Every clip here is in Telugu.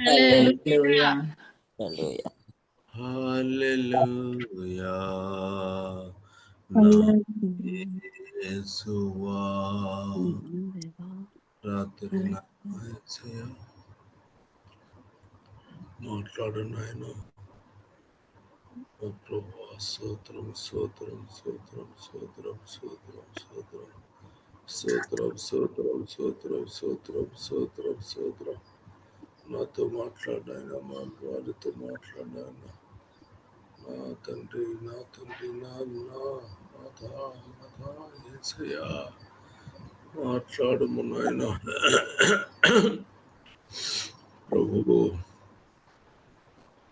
హల్లెలూయా హల్లెలూయా నా యేసువా రాత్రి నా యేసయ్యా మాట్లాడు నాయన ఓ ప్రభా స్తోత్రం స్తోత్రం స్తోత్రం స్తోత్రం స్తోత్రం స్తోత్రం స్తోత్రం స్తోత్రం స్తోత్రం స్తోత్రం స్తోత్రం స్తోత్రం నాతో మాట్లాడాయన మా వారితో మాట్లాడాయన. నా తండ్రి నా తండ్రి నా నాథ నాథ యేసయ్యా మాట్లాడము నాయన. ప్రభు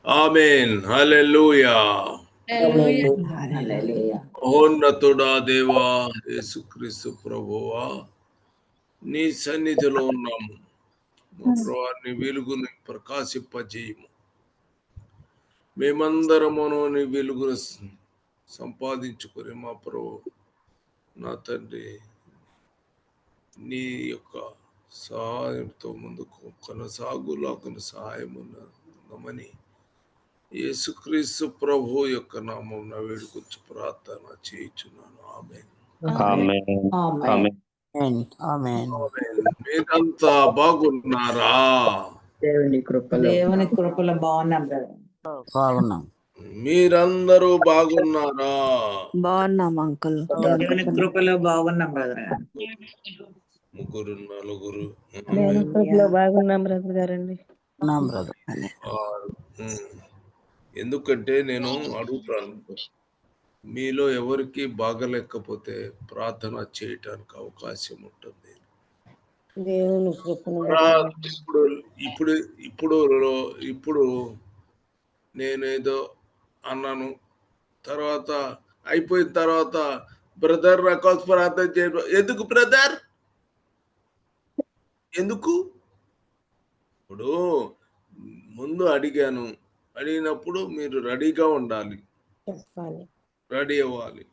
ఆమెన్. హల్లెలూయా. మహోన్నతుడా దేవా యేసుక్రీస్తు ప్రభువా నీ సన్నిధిలో ఉన్నాము. మా ప్రభా నీ వెలుగుని ప్రకాశింపజేయము. మేమందరమును నీ వెలుగును సంపాదించుకొని మా ప్రభు నా తండ్రి నీ యొక్క సహాయంతో ముందుకు కొనసాగులాకుని సహాయం ఉన్నమని యేసుక్రీస్తు ప్రభు యొక్క నామం వేడుకొచ్చు ప్రార్థన చేయుచున్నాను. ఆమె ఆమేన్. ఆమేన్. ఆమేన్. మీరంతా బాగున్నారా? దేవుని కృపలో. దేవుని కృపలో బాగున్నాం బ్రదర్. బాగున్నాం. మీరందరూ బాగున్నారా? బాగున్నాం అంకుల్. దేవుని కృపలో బాగున్నాం బ్రదర్. ముగ్గురు నలుగురు. దేవుని కృపలో బాగున్నాం బ్రదర్ గారండి. ఎందుకంటే నేను అడుగుతాను. మీలో ఎవరికి బాగలేకపోతే ప్రార్థన చేయటానికి అవకాశం ఉంటుంది. దేవుని కృపను ఇప్పుడు ఇప్పుడు ఇప్పుడు ఇప్పుడు నేనేదో అన్నాను. తర్వాత అయిపోయిన తర్వాత బ్రదర్ కోసం ప్రార్థన చేయడం ఎందుకు బ్రదర్? ఎందుకు? ఇప్పుడు ముందు అడిగాను. అడిగినప్పుడు మీరు రెడీగా ఉండాలి. రెడీ అవ్వాలి.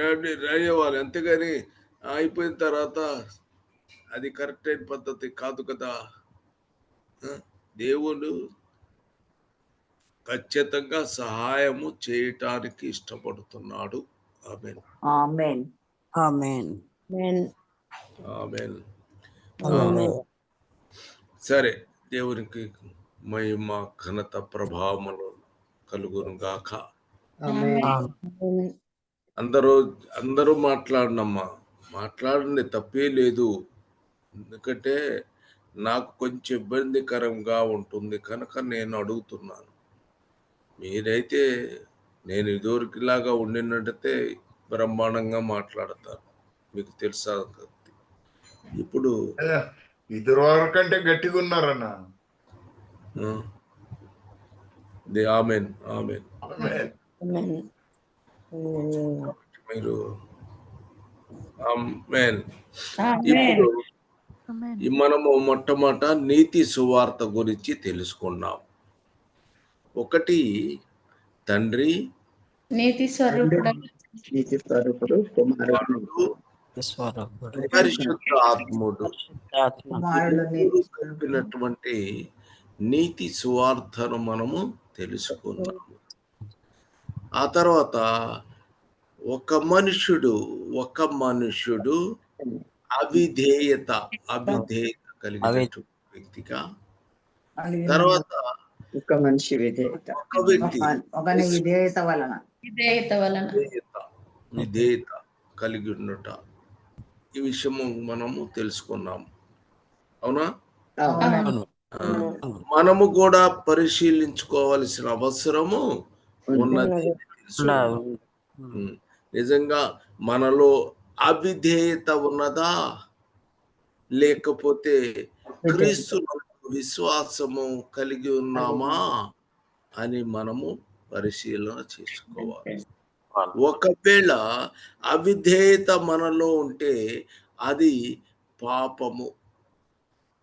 రెడీ రెడీ అవ్వాలి. అంతేగాని అయిపోయిన తర్వాత అది కరెక్ట్ అయిన పద్ధతి కాదు కదా? దేవుడు ఖచ్చితంగా సహాయము చేయటానికి ఇష్టపడుతున్నాడు. ఆమెన్. ఆమేన్. ఆమేన్. ఆమేన్. ఆమెన్. ఆమేన్. సరే దేవునికి మహిమ ఘనత ప్రభావములు కలుగును గాక. అందరూ అందరూ మాట్లాడినమ్మా. మాట్లాడండి తప్పే లేదు. ఎందుకంటే నాకు కొంచెం ఇబ్బందికరంగా ఉంటుంది కనుక నేను అడుగుతున్నాను మీరైతే నేను ఇదివరకులాగా ఉండినట్టయితే బ్రహ్మాండంగా మాట్లాడతాను మీకు తెలుసా. ఇప్పుడు ఇద్దరు అంటే గట్టిగా ఉన్నారన్న ఆ, ది ఆమెన్ ఆమెన్ ఆమేన్. ఆమేన్. ఆమేన్. మీరు ఆమెన్ ఆమేన్ ఇప్పుడు మనము మొట్టమొదట నీతి సువార్త గురించి తెలుసుకున్నాం. ఒకటి తండ్రి. నీతి స్వరూపుడు. నీతి పరిశుద్ధ ఆత్ముడు. సువార్తను మనము తెలుసుకున్నాము ఆ తర్వాత ఒక మనుషుడు ఒక మనుషుడు అవిధేయత అవిధేయత కలిగిన వ్యక్తిగా. తర్వాత ఒక మనిషి విధేయత. ఒక వ్యక్తి ఒకని విధేయత వలన. విధేయత వలన. విధేయత విధేయత కలిగి ఉండుట. ఈ విషయము మనము తెలుసుకున్నాము అవునా? మనము కూడా పరిశీలించుకోవాల్సిన అవసరము ఉన్నది. నిజంగా మనలో అవిధేయత ఉన్నదా? లేకపోతే క్రీస్తు విశ్వాసము కలిగి ఉన్నామా? అని మనము పరిశీలన చేసుకోవాలి. ఒకవేళ అవిధేయత మనలో ఉంటే అది పాపము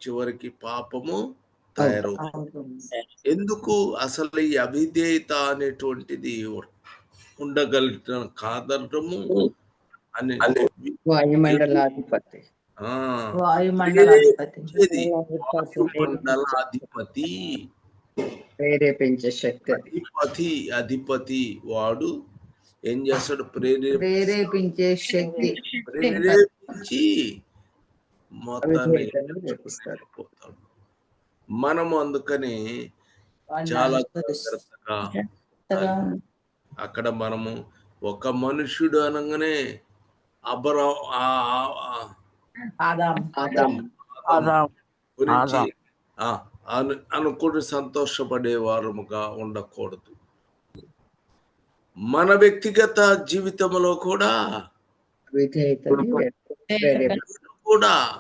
చివరికి పాపము తయారవుతుంది. ఎందుకు? అసలు ఈ అవిధేయత అనేటువంటిది ఉండగలిగిన కాదనము అని వాయుమండలాధిపతి. ఆ, వాయుమండలాధిపతి. ప్రేరేపించే శక్తి. అధిపతి అధిపతి వాడు ఏం చేస్తాడు? ప్రేరేప ప్రేరేపించే శక్తి. ప్రేరేపించి మొత్తాన్ని. పోతాడు. మనము అందుకని చాలా. అక్కడ మనము ఒక మనుష్యుడు అనగానే అబరా ఆ- ఆ- ఆ- ఆదాం. ఆదాం. ఆదాం. గురించి అనుకుని సంతోషపడే వారముగా ఉండకూడదు. మన వ్యక్తిగత జీవితంలో కూడా కూడా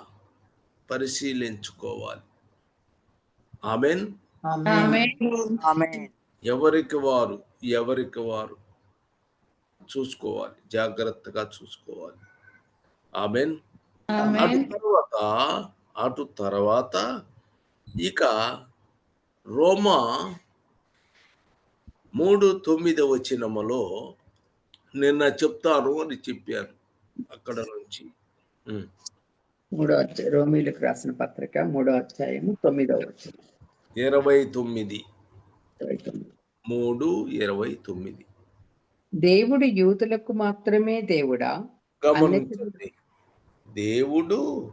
పరిశీలించుకోవాలి. ఆమెన్ ఆమేన్. ఆమేన్. ఆమేన్. ఎవరికి వారు? ఎవరికి వారు? చూసుకోవాలి. జాగ్రత్తగా చూసుకోవాలి. ఆమెన్? అటు. తర్వాత అటు తర్వాత ఇక రోమా మూడు తొమ్మిది వచనములో నిన్న చెప్తాను అని చెప్పాను అక్కడ నుంచి. మూడో అధ్యాయం రోమిలకు రాసిన పత్రిక మూడో అధ్యాయము తొమ్మిదో వచ్చిన ఇరవై తొమ్మిది. మూడు ఇరవై తొమ్మిది. దేవుడు యూదులకు మాత్రమే దేవుడా? గమనించండి. దేవుడు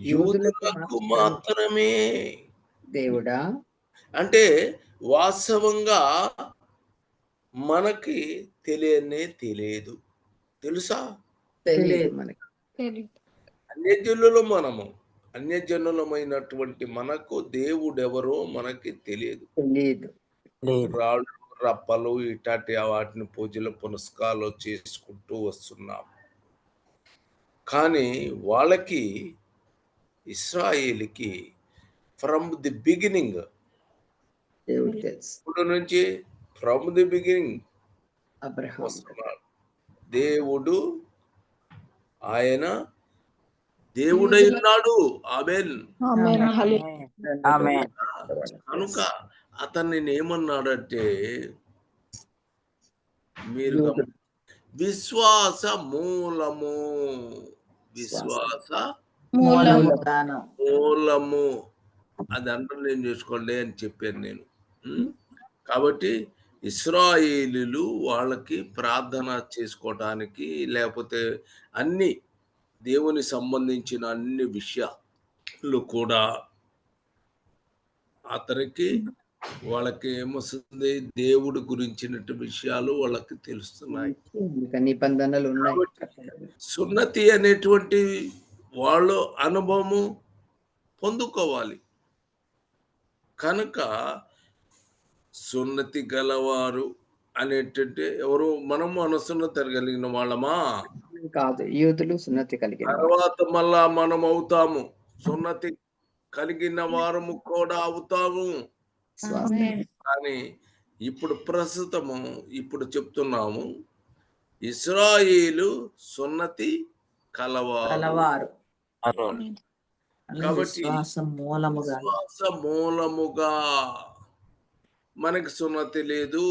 యూదులకు మాత్రమే దేవుడా? అంటే వాస్తవంగా మనకి తెలియనే తెలియదు. తెలుసా? తెలియదు మనకి. అన్యజనులు మనము. అన్యజనులమైనటువంటి మనకు దేవుడెవరో మనకి తెలియదు. తెలియదు. రాళ్ళు రప్పలు ఇటాటి వాటిని పూజలు పునస్కారాలు చేసుకుంటూ వస్తున్నాం. కానీ వాళ్ళకి ఇస్రాయేల్కి ఫ్రమ్ ది బిగినింగ్ ఇప్పుడు నుంచి? ఫ్రమ్ ది బిగినింగ్ దేవుడు ఆయన దేవుడై ఉన్నాడు. ఆమెన్. ఆమేన్. హల్లెలూయా. ఆమేన్ కనుక అతన్ని ఏమన్నాడంటే మీరు విశ్వాస మూలము విశ్వాస మూలము. అది అండర్లైన్ చేసుకోండి అని చెప్పాను నేను? కాబట్టి ఇస్రాయేలీలు వాళ్ళకి ప్రార్థన చేసుకోవటానికి లేకపోతే అన్ని దేవుని సంబంధించిన అన్ని విషయాలు కూడా అతనికి వాళ్ళకి ఏమొస్తుంది దేవుడి గురించినట్టు విషయాలు వాళ్ళకి తెలుస్తున్నాయి. నిబంధనలు ఉన్నాయి. సున్నతి అనేటువంటి వాళ్ళు అనుభవము పొందుకోవాలి. కనుక సున్నతి గలవారు అనేటంటే ఎవరు మనము అనుసున్నతి కలిగిన వాళ్ళమా? కాదు యూదులు సున్నతి కలిగిన. తర్వాత మళ్ళా మనం అవుతాము సున్నతి కలిగిన వారము కూడా అవుతాము. కానీ ఇప్పుడు ప్రస్తుతము ఇప్పుడు చెప్తున్నాము ఇస్రాయేలు సున్నతి కలవారు. కాబట్టి మూలముగా. విశ్వాస మూలముగా మనకి సున్నతి లేదు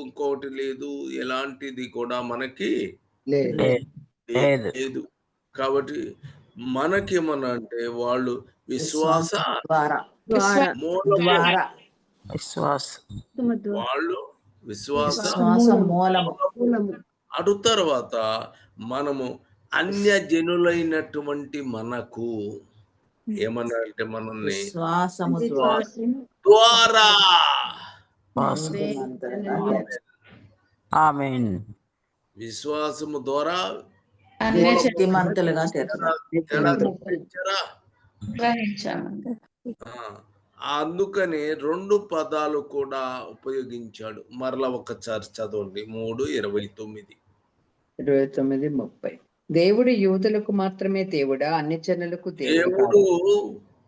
ఇంకోటి లేదు ఎలాంటిది కూడా మనకి లేదు. లేదు. లేదు. లేదు. కాబట్టి మనకేమన్నా అంటే వాళ్ళు విశ్వాస విశ్వాస వాళ్ళు విశ్వాస విశ్వాసం మూలము. అటు తర్వాత మనము అన్య జనులైనటువంటి మనకు ఏమన్నా అంటే మనల్ని విశ్వాసము. ద్వారా. విశ్వాసము ద్వారా అందుకని రెండు పదాలు కూడా ఉపయోగించాడు. మరలా ఒకసారి చదవండి. మూడు ఇరవై తొమ్మిది. ఇరవై తొమ్మిది ముప్పై. దేవుడు యూదులకు మాత్రమే దేవుడా? అన్ని జనులకు దేవుడు?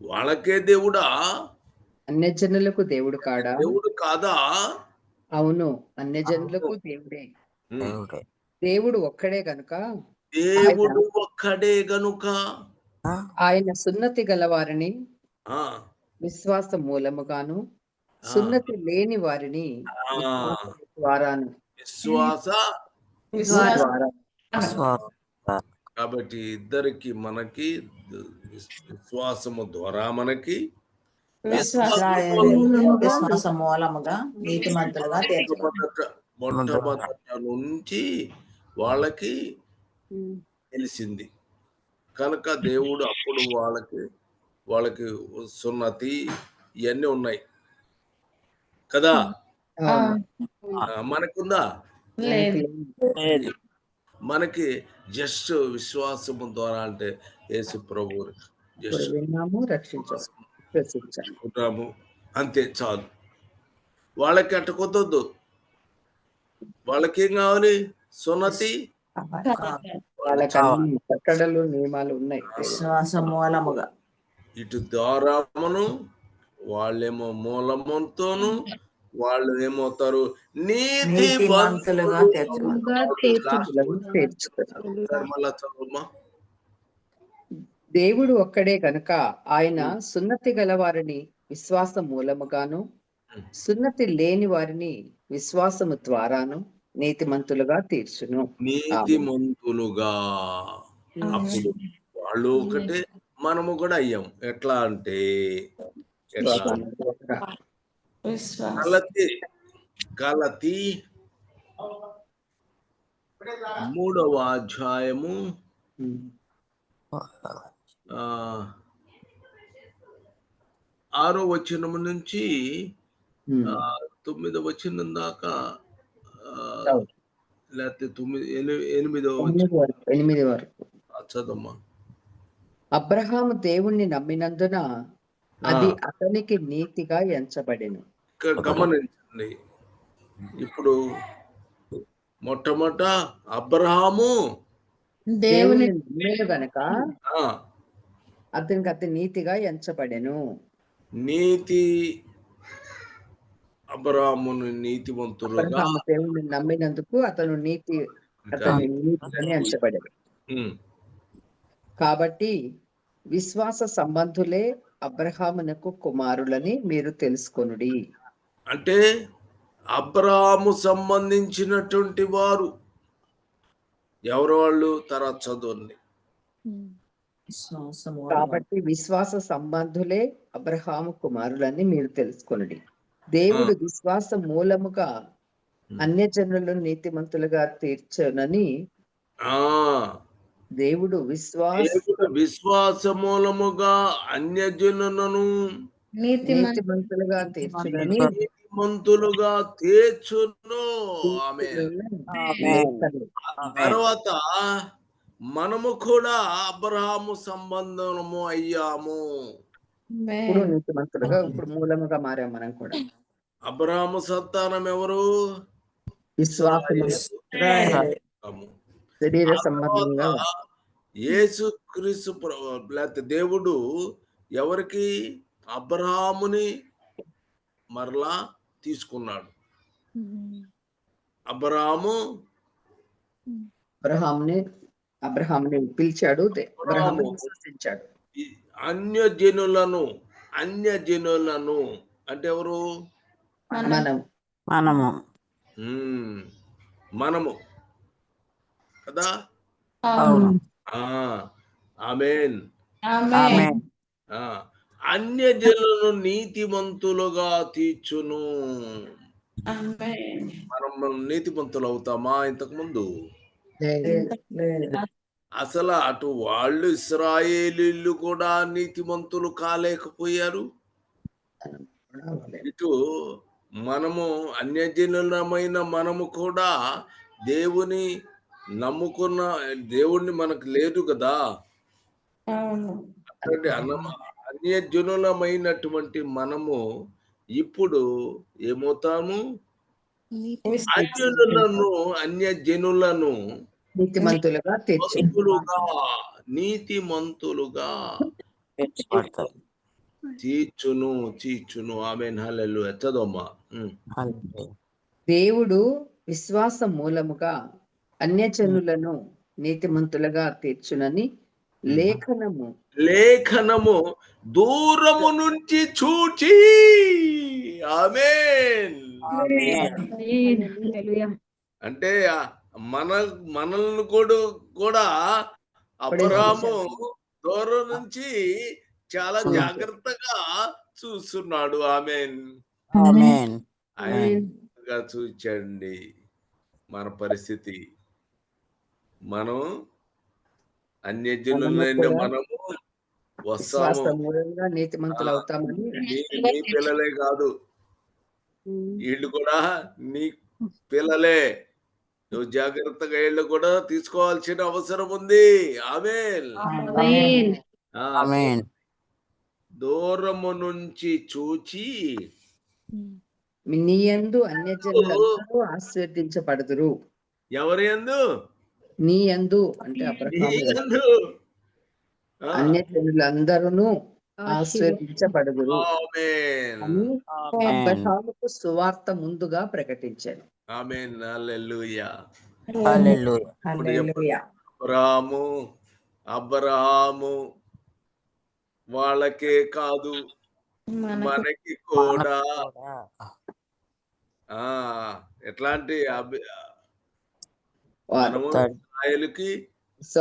వాళ్ళకే దేవుడా? అన్ని జనులకు దేవుడు కాడా? దేవుడు కాదా? అవును. అన్ని జనులకు దేవుడే. దేవుడే. ఒక్కడే గనుక? దేవుడు ఒక్కడే గనుక? ఆయన సున్నతి గలవారిని? ఆ. విశ్వాస మూలముగాను సున్నతి లేని వారిని ద్వారాను. విశ్వాస కాబట్టి ఇద్దరికి మనకి విశ్వాసము ద్వారా మనకి విశ్వాసం మూలముగా నీతిమంతులుగా మొట్టమొదట నుంచి వాళ్ళకి తెలిసింది. కనుక దేవుడు అప్పుడు వాళ్ళకి వాళ్ళకి సున్నతి ఇవన్నీ ఉన్నాయి. కదా? మనకుందా? మనకి జస్ట్ విశ్వాసము ద్వారా అంటే యేసు ప్రభు జస్ట్ రక్షించాము అంతే చాలు. వాళ్ళకి అట్ట కొద్దొద్దు వాళ్ళకి ఏం కావాలి సున్నతి వాళ్ళకి నియమాలు ఉన్నాయి. విశ్వాస మూలముగా ఇటు ద్వారమును వాళ్ళేమో మూలముతోను వాళ్ళు ఏమవుతారు నీతి దేవుడు ఒక్కడే గనుక ఆయన సున్నతి గలవారిని విశ్వాస మూలముగాను సున్నతి లేని వారిని విశ్వాసము ద్వారాను నీతిమంతులుగా తీర్చును. నీతిమంతులుగా అప్పుడు వాళ్ళు ఒకటే మనము కూడా అయ్యాం. ఎట్లా అంటే గలతి గలతి మూడవ అధ్యాయము. ఆరో వచనం నుంచి. ఆ, తొమ్మిదో వచనం దాకా. లేకపోతే తొమ్మిది ఎని- ఎనిమిదవ వచనం. ఎనిమిది వరకు ఎనిమిది వరకు. చదమ్మా అబ్రహాము దేవుణ్ణి నమ్మినందున అది అతనికి నీతిగా ఎంచబడెను. గమనించండి. ఇప్పుడు మొట్టమొదట అబ్రహాము దేవుని గనక ఆ, అతనికి అతి నీతిగా ఎంచబడెను. నీతి అబ్రహామును అబ్రహాము దేవుణ్ణి నమ్మినందుకు అతను నీతి అతని నీతిని ఎంచబడెను. ఉమ్, కాబట్టి విశ్వాస సంబంధులే అబ్రహామునకు కుమారులని మీరు తెలుసుకొనుడి. అంటే అబ్రహాము సంబంధించినటువంటి వారు ఎవరు వాళ్ళు? తర్వాత చదువుని కాబట్టి విశ్వాస సంబంధులే అబ్రహాము కుమారులని మీరు తెలుసుకొనుడి. దేవుడు విశ్వాస మూలముగా అన్యజనులను నీతిమంతులుగా తీర్చనని దేవుడు విశ్వాస విశ్వాస మూలముగా అన్యజనులను నీతి నీతిమంతులుగా తీర్చును. ఆమె. తర్వాత మనము కూడా అబ్రహాము సంబంధము అయ్యాము. ఇప్పుడు నీతిమంతులుగా ఇప్పుడు మూలముగా మారాం మనం కూడా. అబ్రహాము సంతానం ఎవరు? విశ్వాసము. శరీర సంబంధంగా తర్వాత యేసు క్రీస్తు లేకపోతే దేవుడు ఎవరికి అబ్రహాముని మరలా తీసుకున్నాడు. అబ్రహాము అబ్రహాంని అబ్రహాంని పిలిచాడు విశ్వసించాడు. ఈ అన్యజనులను అన్యజనులను అంటే ఎవరు? మనం మనము. మనము. కదా? ఆమెన్. ఆమె ఆమె ఆ అన్యజనులను నీతిమంతులుగా తీర్చును. ఆమె మనం నీతిమంతులు అవుతామా ఇంతకు ముందు అసలు అటు వాళ్ళు ఇస్రాయేలీలు కూడా నీతిమంతులు కాలేకపోయారు? ఇటు మనము అన్యజనులమైన మనము కూడా దేవుని నమ్ముకున్న దేవుణ్ణి మనకు లేదు కదా. అవును. అంటే అన్న అన్యజనులమైనటువంటి మనము ఇప్పుడు ఏమవుతాము? అన్యులను అన్యజనులను నీతిమంతులుగా తీర్చి మంతులుగా నీతిమంతులుగా తీర్చును తీర్చును. ఆమె చదవమ్మా. హల్లెలూయా. దేవుడు విశ్వాస మూలముగా అన్యజనులను నీతిమంతులుగా తీర్చునని లేఖనము. లేఖనము దూరము నుంచి చూచి. ఆమెన్. అంటే మన మనల్ని కూడా కూడా అబ్రహాము దూరం నుంచి చాలా జాగ్రత్తగా చూస్తున్నాడు. ఆమె ఆమేన్. ఆయన చూచండి. మన పరిస్థితి. మనం అన్యజనులైన మనము వస్తాము. మూలంగా నీతిమంతులు అవుతామని నీ పిల్లలే కాదు. వీళ్ళు కూడా నీ పిల్లలే. నువ్వు జాగ్రత్తగా వీళ్ళు కూడా తీసుకోవాల్సిన అవసరం ఉంది. ఆమె ఆమేన్. దూరము నుంచి చూచి నీ యందు అన్యజనులందరూ ఆశీర్వదించబడుదురు. ఎవరి ఎందు నీ యందు అంటే అన్యజనులందరూ ఆశీర్వదించబడుదురు ఆమేన్. అని ఆమేన్. అబ్రహాముకు సువార్త ముందుగా ప్రకటించాను. ఆమేన్. హల్లెలూయా. హల్లెలూయా. హల్లెలూయా. అబ్రహాము అబ్రహాము వాళ్ళకే కాదు మనకు కూడా. ఆ ఎట్లాంటి ఇస్రాయేలుకి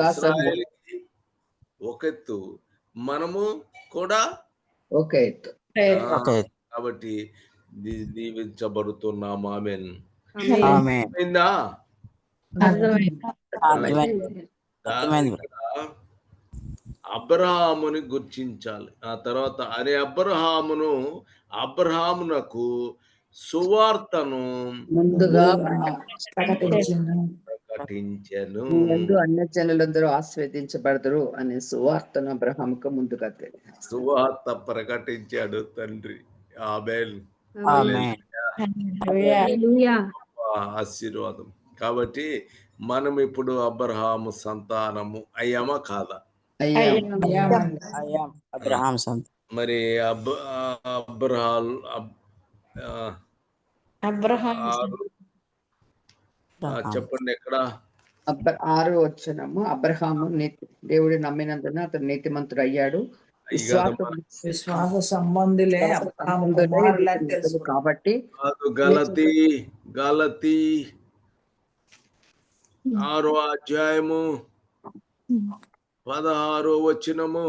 ఇస్రాయేలుకి ఒక ఎత్తు. మనము కూడా ఒక ఎత్తు. కాబట్టి దీ- దీవించబడుతున్నాం ఆమెన్. అర్థమైంది? అబ్రహాముని గుర్తించాలి. ఆ తర్వాత అనే అబ్రహామును అబ్రహామునకు సువార్తను ముందుగా ప్రకటించును ప్రకటించెను నీ యందు అన్యజనులందరూ ఆస్వాదించబడదురు అనే సువార్తను అబ్రహాముకు ముందుగా తెలియదు సువార్త ప్రకటించాడు తండ్రి. ఆబేల్ ఆశీర్వాదం. కాబట్టి మనం ఇప్పుడు అబ్రహాము సంతానము అయ్యామా కాదా? అయ్యా అయ్యాం. అబ్రహాం సంత మరి అబ్ అబ్రహాల్ అబ్రహాం చెప్పండి ఎక్కడ? అబ్బ ఆరు వచ్చినము అబ్రహాము నీతి దేవుడు నమ్మినందున అతను నీతిమంతుడు అయ్యాడు విశ్వాసం సంబంధులే కాబట్టి గలతి గలతి. ఆరో అధ్యాయము. పదహారో వచనము.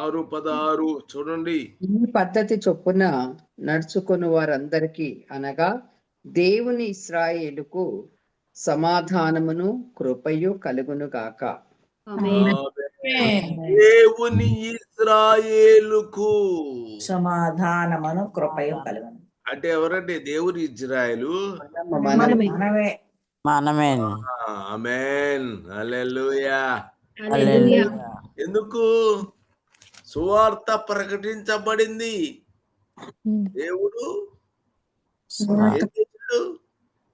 ఆరు పదహారు చూడండి. ఈ పద్ధతి చొప్పున నడుచుకుని వారందరికీ అనగా దేవుని ఇస్రాయేలుకు సమాధానమును కృపయు కలుగును గాక. ఆమేన్. దేవుని ఇస్రాయేలుకు సమాధానమును కృపయు కలుగును. అంటే ఎవరండి? దేవుని ఇజ్రాయేలు? మనమే. మనమే. ఆమెన్. హల్లెలూయా. హల్లెలూయా. ఎందుకు? సువార్త ప్రకటించబడింది. దేవుడు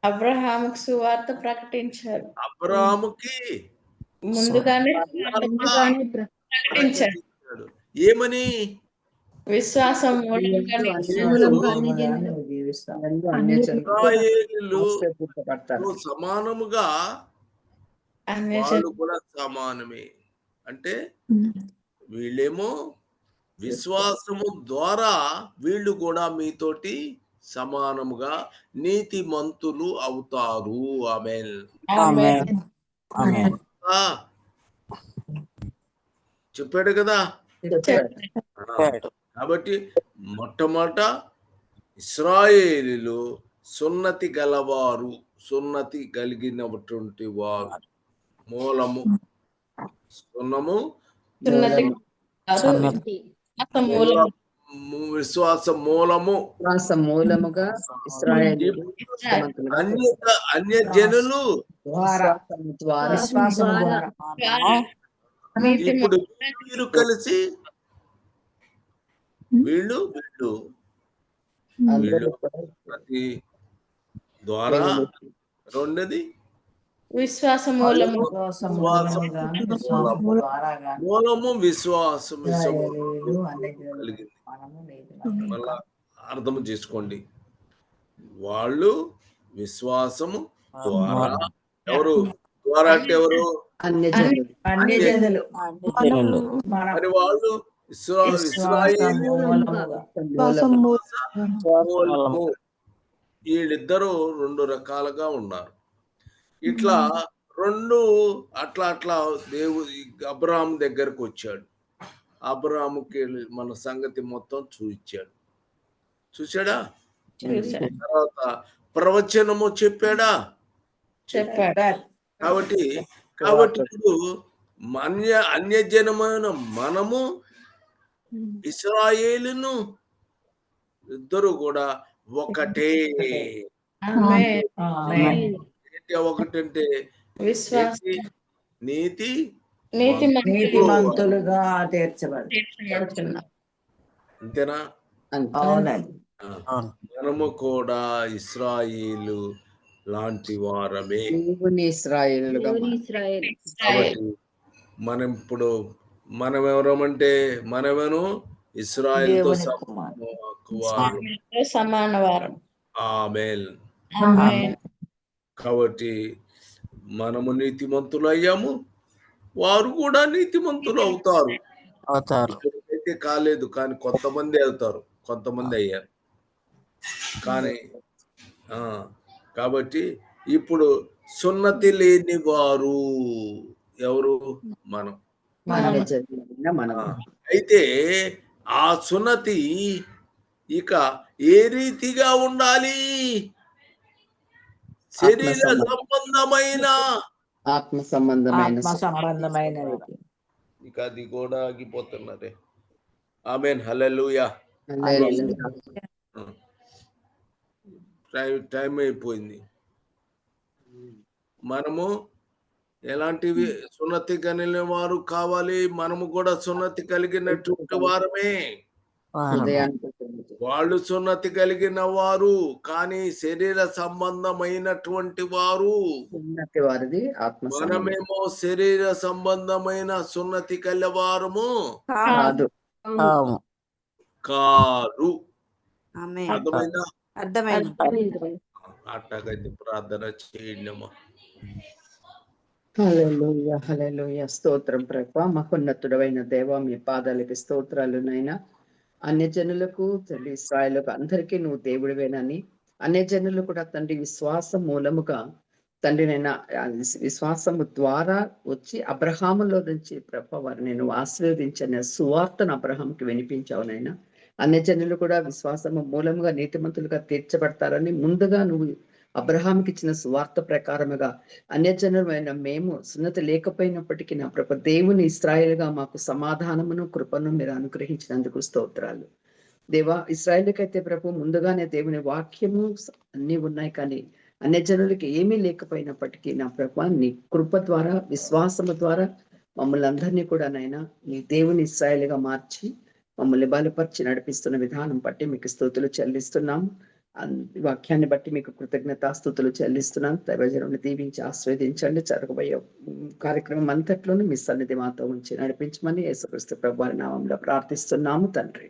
అబ్రహాముకు సువార్త ప్రకటించారు. అబ్రాముకి ముందుగానే ప్రకటించారు. ఏమని? విశ్వాసం సమానముగా వాళ్ళు కూడా సమానమే. అంటే వీళ్ళేమో విశ్వాసము ద్వారా వీళ్ళు కూడా మీతోటి సమానముగా నీతిమంతులు అవుతారు. ఆమె ఆమేన్. చెప్పాడు కదా? కాబట్టి మొట్టమొదట ఇస్రాయేలీలు సున్నతి గలవారు సున్నతి కలిగినటువంటి వారు. మూలము. సున్నము. విశ్వాసం మూలం ము- విశ్వాస మూలము విశ్వాస మూలముగా అన్య అన్య జనులు ఇప్పుడు వీరు కలిసి వీళ్ళు వీళ్ళు అందరూ కూడా ప్రతి ద్వారా రెండోది విశ్వాస మూలము. విశ్వాసం మూలము. మళ్ళా అర్థం చేసుకోండి. వాళ్ళు విశ్వాసము ద్వారా ఎవరు? ద్వారా అంటే ఎవరు? మరి వాళ్ళు వీళ్ళిద్దరూ రెండు రకాలుగా ఉన్నారు. ఇట్లా రెండు అట్లా అట్లా దేవుడు అబ్రాహం దగ్గరకు వచ్చాడు. అబ్రాహాముకి మన సంగతి మొత్తం చూపించాడు. చూసాడా చూశాడు. తర్వాత ప్రవచనము చెప్పాడా? చెప్పాడు. కాబట్టి కాబట్టి ఇప్పుడు అన్య అన్యజనమైన మనము ఇస్రాయేలును ఇద్దరు కూడా ఒకటే. ఆమేన్. ఆమేన్. ఏంటి ఒకటంటే? నీతి నీతి నీతిమంతులుగా తీర్చబడి అంతేనా? మనము కూడా ఇస్రాయేలు లాంటి వారమే. మనం ఇప్పుడు మనం ఎవరమంటే మనమేను ఇస్రాయేల్తో. సమానం సమాన వారం. ఆమేన్. ఆమేన్. కాబట్టి మనము నీతిమంతులు అయ్యాము వారు కూడా నీతిమంతులు అవుతారు. అవుతారు. అయితే కాలేదు కానీ కొంతమంది అవుతారు. కొంతమంది అయ్యారు. కానీ ఆ కాబట్టి ఇప్పుడు సున్నతి లేని వారు ఎవరు? మనం. అయితే ఆ సున్నతి ఇక ఏ రీతిగా ఉండాలి? శరీర సంబంధం. సంబంధమైన. ఆత్మ సంబంధమైన ఆత్మ సంబంధమైన ఇక అది కూడా ఆగిపోతున్నదే. ఆమెన్. హల్లెలూయా. హల్లెలూయా. టైం టైం అయిపోయింది. మనము ఎలాంటివి సున్నతి కలిగిన వారు కావాలి? మనము కూడా సున్నతి కలిగినటువంటి వారమే. వాళ్ళు సున్నతి కలిగిన వారు కానీ శరీర సంబంధమైనటువంటి వారు. వారిది మనమేమో శరీర సంబంధమైన సున్నతి కలివారము. కాదు. అవును కారు అట్టగైతే ప్రార్థన చేయండి అమ్మా హల్లెలూయా హల్లెలూయా. స్తోత్రం ప్రభా మహోన్నతుడమైన దేవ మీ పాదాలకి స్తోత్రాలు నైనా అన్య జనులకు తండ్రి ఇస్రాయలకు అందరికీ నువ్వు దేవుడివేనని అన్య జనులు కూడా తండ్రి విశ్వాసం మూలముగా తండ్రి నేను విశ్వాసము ద్వారా వచ్చి అబ్రహాములో నుంచి ప్రభ వారు నేను ఆశీర్వదించిన సువార్తను అబ్రహాంకి వినిపించావు నైనా అన్య జనులు కూడా విశ్వాసము మూలముగా నీతిమంతులుగా తీర్చబడతారని ముందుగా నువ్వు అబ్రహాంకి ఇచ్చిన సువార్త ప్రకారముగా అన్యజనమైన మేము సున్నతి లేకపోయినప్పటికీ నా ప్రభ దేవుని ఇస్రాయేల్గా మాకు సమాధానమును కృపను మీరు అనుగ్రహించినందుకు స్తోత్రాలు. దేవా ఇస్రాయేల్కైతే ప్రభు ముందుగానే దేవుని వాక్యము అన్నీ ఉన్నాయి కానీ అన్యజనులకి ఏమీ లేకపోయినప్పటికీ నా ప్రభ నీ కృప ద్వారా విశ్వాసము ద్వారా మమ్మల్ని అందరినీ కూడా నైనా నీ దేవుని ఇస్రాయేల్గా మార్చి మమ్మల్ని బలపరిచి నడిపిస్తున్న విధానం బట్టి మీకు స్తుతులు చెల్లిస్తున్నాము. వాక్యాన్ని బట్టి మీకు కృతజ్ఞతాస్థుతులు చెల్లిస్తున్నాను దైవజనుని దీవించి ఆస్వాదించండి. జరగబోయే కార్యక్రమం అంతట్లోనూ మీ సన్నిధి మాతో ఉంచి నడిపించమని యేసుక్రీస్తు ప్రభు వారి నామంలో ప్రార్థిస్తున్నాము తండ్రి.